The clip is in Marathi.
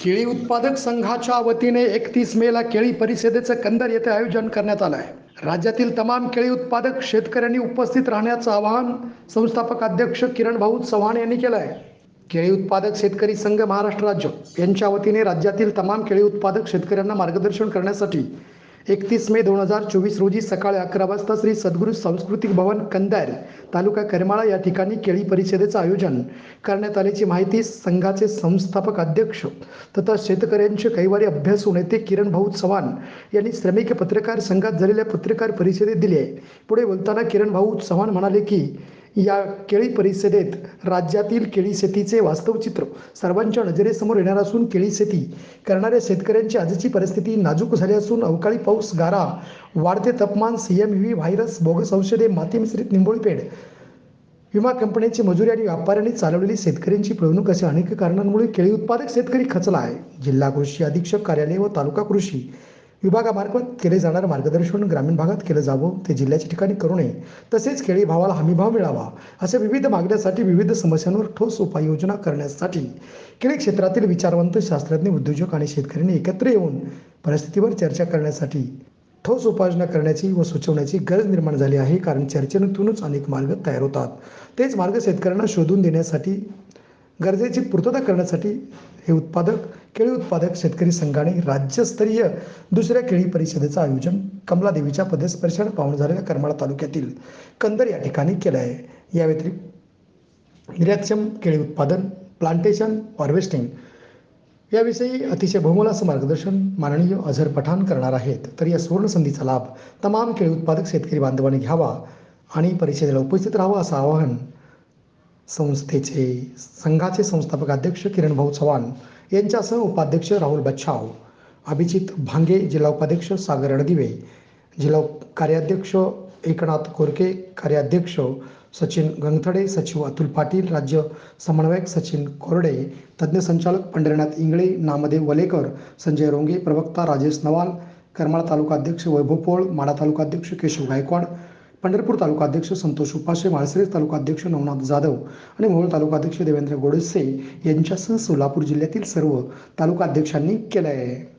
केळी उत्पादक संघाच्या वतीने एकतीस मेला केळी परिषदेचं कंदर येथे आयोजन करण्यात आलं आहे. राज्यातील तमाम केळी उत्पादक शेतकऱ्यांनी उपस्थित राहण्याचं आवाहन संस्थापक अध्यक्ष किरण भाऊ चव्हाण यांनी केलं आहे. केळी उत्पादक शेतकरी संघ महाराष्ट्र राज्य यांच्या वतीने राज्यातील तमाम केळी उत्पादक शेतकऱ्यांना मार्गदर्शन करण्यासाठी एकतीस मे दोन हजार चोवीस रोजी सकाळी अकरा वाजता श्री सद्गुरू सांस्कृतिक भवन कंदार तालुका करमाळा या ठिकाणी केळी परिषदेचं आयोजन करण्यात आल्याची माहिती संघाचे संस्थापक अध्यक्ष तथा शेतकऱ्यांचे कैवारी अभ्यासू नेते किरण भाऊ चव्हाण यांनी श्रमिक पत्रकार संघात झालेल्या पत्रकार परिषदेत दिली आहे. पुढे बोलताना किरण भाऊ चव्हाण म्हणाले की या केळी परिषदेत राज्यातील केळी शेतीचे वास्तव चित्र सर्वांच्या नजरेसमोर येणार असून केळी शेती करणाऱ्या शेतकऱ्यांची आजची परिस्थिती नाजूक झाली असून अवकाळी पाऊस गारा वाढते तापमान C M V virus bogus औषधे माती मिश्रित निंबोळी पेड विमा कंपन्यांची मजुरी आणि व्यापाऱ्यांनी चालवलेली शेतकऱ्यांची पिळवणूक अशा अनेक कारणांमुळे केळी उत्पादक शेतकरी खचला आहे. जिल्हा कृषी अधीक्षक कार्यालय व तालुका कृषी विभागामार्फत केले जाणारं मार्गदर्शन ग्रामीण भागात केलं जावं ते जिल्ह्याच्या ठिकाणी करू नये. तसेच केळी भावाला हमीभाव मिळावा अशा विविध मागण्यासाठी विविध समस्यांवर ठोस उपाययोजना करण्यासाठी केळी क्षेत्रातील विचारवंत शास्त्रज्ञ उद्योजक आणि शेतकऱ्यांनी एकत्र येऊन परिस्थितीवर चर्चा करण्यासाठी ठोस उपाययोजना करण्याची व सुचवण्याची गरज निर्माण झाली आहे. कारण चर्चेतूनच अनेक मार्ग तयार होतात. तेच मार्ग शेतकऱ्यांना शोधून देण्यासाठी गरजेची पूर्तता करण्यासाठी हे उत्पादक केळी उत्पादक शेतकरी संघाने राज्यस्तरीय दुसऱ्या केळी परिषदेचं आयोजन कमलादेवीच्या पदस्पर्शाने पाहून झालेल्या करमाळा तालुक्यातील कंदर या ठिकाणी केलं आहे. या व्यतिरिक्त निर्यातक्षम केळी उत्पादन प्लांटेशन हार्वेस्टिंग याविषयी अतिशय बहुमोलाचं असं मार्गदर्शन माननीय अझर पठाण करणार आहेत. तर या सुवर्ण संधीचा लाभ तमाम केळी उत्पादक शेतकरी बांधवांनी घ्यावा आणि परिषदेला उपस्थित राहावं असं आवाहन संस्थेचे संघाचे संस्थापक अध्यक्ष किरण भाऊ चव्हाण यांच्यासह उपाध्यक्ष राहुल बच्छाव अभिजित भांगे जिल्हा उपाध्यक्ष सागर रणदिवे जिल्हा कार्याध्यक्ष एकनाथ कोरके कार्याध्यक्ष सचिन गंगथडे सचिव अतुल पाटील राज्य समन्वयक सचिन कोरडे तज्ज्ञ संचालक पंढरीनाथ इंगळे नामदेव वलेकर संजय रोंगे प्रवक्ता राजेश नवाल करमाळा तालुका अध्यक्ष वैभव पोळ माडा तालुका अध्यक्ष केशव गायकवाड पंढरपूर तालुका अध्यक्ष संतोष उपाशे माळशिरस तालुका अध्यक्ष नवनाथ जाधव आणि मोहोळ तालुका अध्यक्ष देवेंद्र गोडसे यांच्यासह सोलापूर जिल्ह्यातील सर्व तालुका अध्यक्षांनी केलं आहे